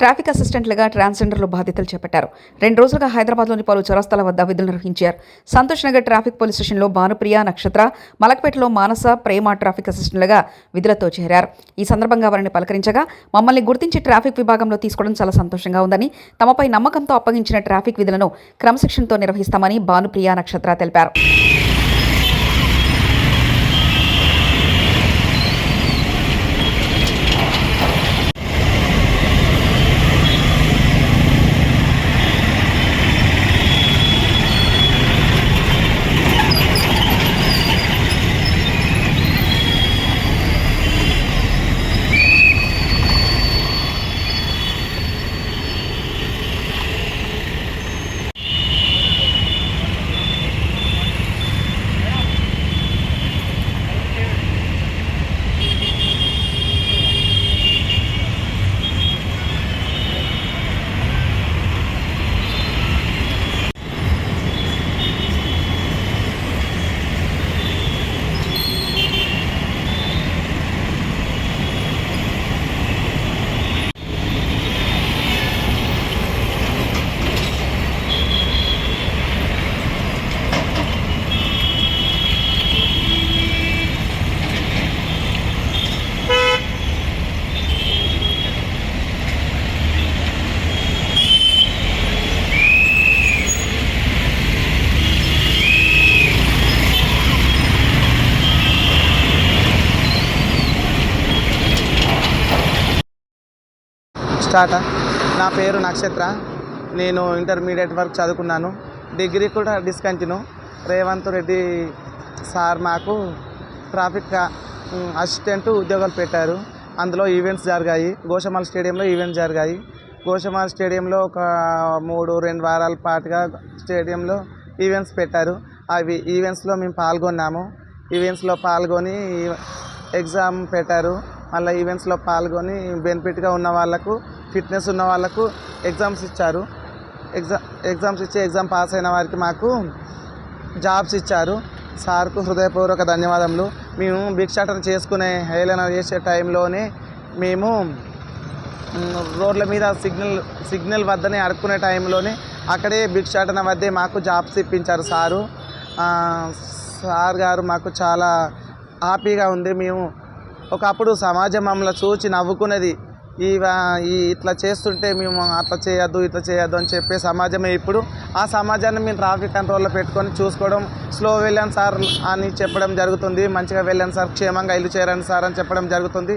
Traffic అసిస్టెంట్లుగా ట్రాన్స్జెండర్లు బాధ్యతలు చేపట్టారు. రెండు రోజులుగా హైదరాబాద్లోని పలు చౌరస్తాల వద్ద విధులు నిర్వహించారు. సంతోష్ నగర్ ట్రాఫిక్ పోలీస్ స్టేషన్లో భానుప్రియ నక్షత్ర మలక్పేటలో మానస ప్రేమ ట్రాఫిక్ అసిస్టెంట్లుగా విధులతో చేరారు. ఈ సందర్భంగా వారిని పలకరించగా మమ్మల్ని గుర్తించి ట్రాఫిక్ విభాగంలో తీసుకోవడం చాలా సంతోషంగా ఉందని తమపై నమ్మకంతో అప్పగించిన ట్రాఫిక్ విధులను క్రమశిక్షణతో నిర్వహిస్తామని భానుప్రియ నక్షత్ర తెలిపారు. స్టార్ట్ నా పేరు నక్షత్ర. నేను ఇంటర్మీడియట్ వరకు చదువుకున్నాను. డిగ్రీ కూడా డిస్కంటిన్యూ. రేవంత్ రెడ్డి సార్ మాకు ట్రాఫిక్ అసిస్టెంట్ ఉద్యోగాలు పెట్టారు. అందులో ఈవెంట్స్ జరిగాయి. గోషమాల స్టేడియంలో ఈవెంట్స్ జరిగాయి. గోషమాల స్టేడియంలో ఒక మూడు రెండు వారాల పాటుగా స్టేడియంలో ఈవెంట్స్ పెట్టారు. అవి ఈవెంట్స్లో మేము పాల్గొన్నాము. ఈవెంట్స్లో పాల్గొని ఎగ్జామ్ పెట్టారు. మళ్ళీ ఈవెంట్స్లో పాల్గొని బెనిఫిట్గా ఉన్న వాళ్ళకు ఫిట్నెస్ ఉన్న వాళ్ళకు ఎగ్జామ్స్ ఇచ్చారు. ఎగ్జామ్ ఎగ్జామ్స్ ఇచ్చి ఎగ్జామ్ పాస్ అయిన వారికి మాకు జాబ్స్ ఇచ్చారు. సార్కు హృదయపూర్వక ధన్యవాదములు. మేము భిక్షాటన చేసుకునే హేళన చేసే టైంలోనే మేము రోడ్ల మీద సిగ్నల్ సిగ్నల్ వద్దనే అడుక్కునే టైంలోనే అక్కడే భిక్షాటన వద్దే మాకు జాబ్స్ ఇప్పించారు సారు. సార్ గారు మాకు చాలా హ్యాపీగా ఉంది మేము ఒకప్పుడు సమాజం మమ్మల్ని చూచి నవ్వుకునేది ఈ ఇట్లా చేస్తుంటే మేము అట్లా చేయొద్దు ఇట్లా చేయొద్దు అని చెప్పే సమాజమే ఇప్పుడు. ఆ సమాజాన్ని మేము ట్రాఫిక్ కంట్రోల్లో పెట్టుకొని చూసుకోవడం స్లో వెళ్ళాను సార్ అని చెప్పడం జరుగుతుంది. మంచిగా వెళ్ళాను సార్ క్షేమంగా ఇల్లు చేరండి సార్ అని చెప్పడం జరుగుతుంది.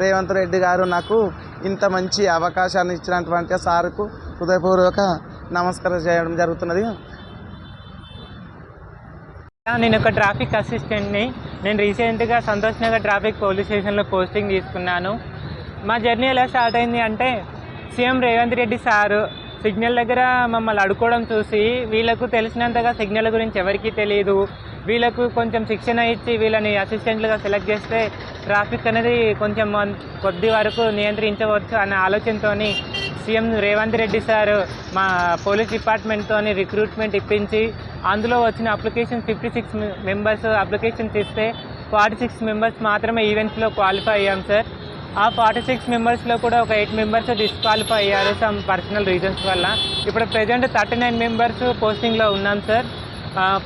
రేవంత్ రెడ్డి గారు నాకు ఇంత మంచి అవకాశాన్ని ఇచ్చినటువంటి సార్కు హృదయపూర్వక నమస్కారం చేయడం జరుగుతున్నది. నేను ఒక ట్రాఫిక్ అసిస్టెంట్ని నేను రీసెంట్గా సంతోష్ నగర్ ట్రాఫిక్ పోలీస్ స్టేషన్లో పోస్టింగ్ తీసుకున్నాను. మా జర్నీ ఎలా స్టార్ట్ అయింది అంటే CM Revanth Reddy sir signal దగ్గర మమ్మల్ని అడుకోవడం చూసి వీళ్ళకు తెలిసినంతగా సిగ్నల్ గురించి ఎవరికీ తెలియదు వీళ్ళకు కొంచెం శిక్షణ ఇచ్చి వీళ్ళని అసిస్టెంట్లుగా సెలెక్ట్ చేస్తే ట్రాఫిక్ అనేది కొంచెం కొద్ది వరకు నియంత్రించవచ్చు అనే ఆలోచనతోని సీఎం రేవంత్ రెడ్డి సార్ మా పోలీస్ డిపార్ట్మెంట్తో రిక్రూట్మెంట్ ఇప్పించి అందులో వచ్చిన application fifty six members application ఇస్తే ఫార్టీ సిక్స్ మెంబర్స్ మాత్రమే ఈవెంట్స్లో క్వాలిఫై అయ్యాం సార్. ఆ ఫార్టీ సిక్స్ మెంబర్స్లో కూడా ఒక ఎయిట్ మెంబర్స్ డిస్క్వాలిఫై అయ్యారు సమ్ పర్సనల్ రీజన్స్ వల్ల. ఇప్పుడు ప్రజెంట్ థర్టీ నైన్ మెంబర్స్ పోస్టింగ్లో ఉన్నాం సార్.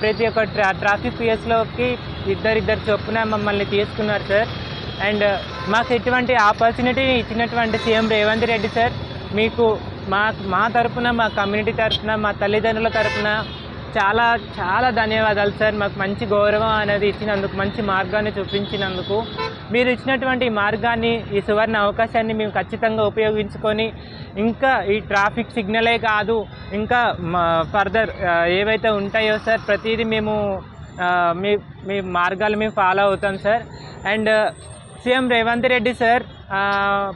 ప్రతి ఒక్క ట్రా ట్రాఫిక్ పిఎస్లోకి ఇద్దరిద్దరు చొప్పున మమ్మల్ని తీసుకున్నారు సార్. అండ్ మాకు ఇటువంటి ఆపర్చునిటీ ఇచ్చినటువంటి సీఎం రేవంత్ రెడ్డి సార్ మీకు మా మా తరపున మా కమ్యూనిటీ తరఫున మా తల్లిదండ్రుల తరఫున చాలా చాలా ధన్యవాదాలు సార్. మాకు మంచి గౌరవం అనేది ఇచ్చినందుకు మంచి మార్గాన్ని చూపించినందుకు. మీరు ఇచ్చినటువంటి ఈ మార్గాన్ని ఈ సువర్ణ అవకాశాన్ని మేము ఖచ్చితంగా ఉపయోగించుకొని ఇంకా ఈ ట్రాఫిక్ సిగ్నలే కాదు ఇంకా ఫర్దర్ ఏవైతే ఉంటాయో సార్ ప్రతిదీ మేము మీ మీ మార్గాలు మేము ఫాలో అవుతాం sir. And CM Revanth Reddy sir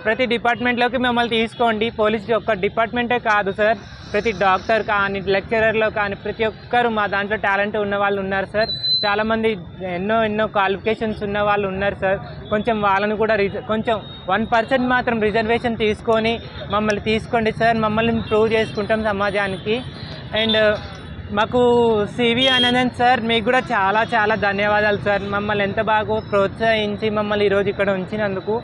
ప్రతి డిపార్ట్మెంట్లోకి మిమ్మల్ని తీసుకోండి. పోలీస్ ఒక్క డిపార్ట్మెంటే కాదు సార్. ప్రతి డాక్టర్ కానీ లెక్చరర్లో కానీ ప్రతి ఒక్కరు మా దాంట్లో టాలెంట్ ఉన్న వాళ్ళు ఉన్నారు సార్. చాలామంది ఎన్నో ఎన్నో క్వాలిఫికేషన్స్ ఉన్న వాళ్ళు ఉన్నారు సార్. కొంచెం వాళ్ళని కూడా రిజ కొంచెం వన్ పర్సెంట్ మాత్రం రిజర్వేషన్ తీసుకొని మమ్మల్ని తీసుకోండి సార్. మమ్మల్ని ప్రూవ్ చేసుకుంటాం సమాజానికి. అండ్ మాకు సివి అనందన్ సార్ మీకు కూడా చాలా చాలా ధన్యవాదాలు సార్. మమ్మల్ని ఎంత బాగా ప్రోత్సహించి మమ్మల్ని ఈరోజు ఇక్కడ ఉంచినందుకు.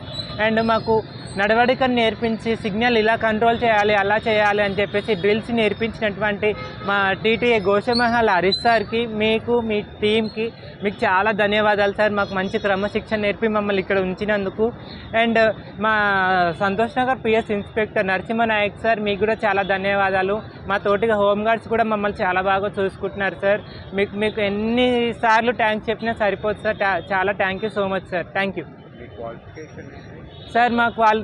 అండ్ మాకు నడవడికను నేర్పించి సిగ్నల్ ఇలా కంట్రోల్ చేయాలి అలా చేయాలి అని చెప్పేసి డ్రిల్స్ నేర్పించినటువంటి మా టీటీఏ గోషమహల్ హరీష్ సార్కి మీకు మీ టీంకి మీకు చాలా ధన్యవాదాలు సార్. మాకు మంచి క్రమశిక్షణ నేర్పి మమ్మల్ని ఇక్కడ ఉంచినందుకు. అండ్ మా Santosh Nagar PS inspector Narasimha Nayak sir మీకు కూడా చాలా ధన్యవాదాలు. మా తోటిగా హోంగార్డ్స్ కూడా మమ్మల్ని చాలా బాగా చూసుకుంటున్నారు సార్. మీకు మీకు ఎన్నిసార్లు ట్యాంక్ చెప్పినా సరిపోదు సార్. చాలా thank you so much sir thank you sir మాకు వాళ్ళు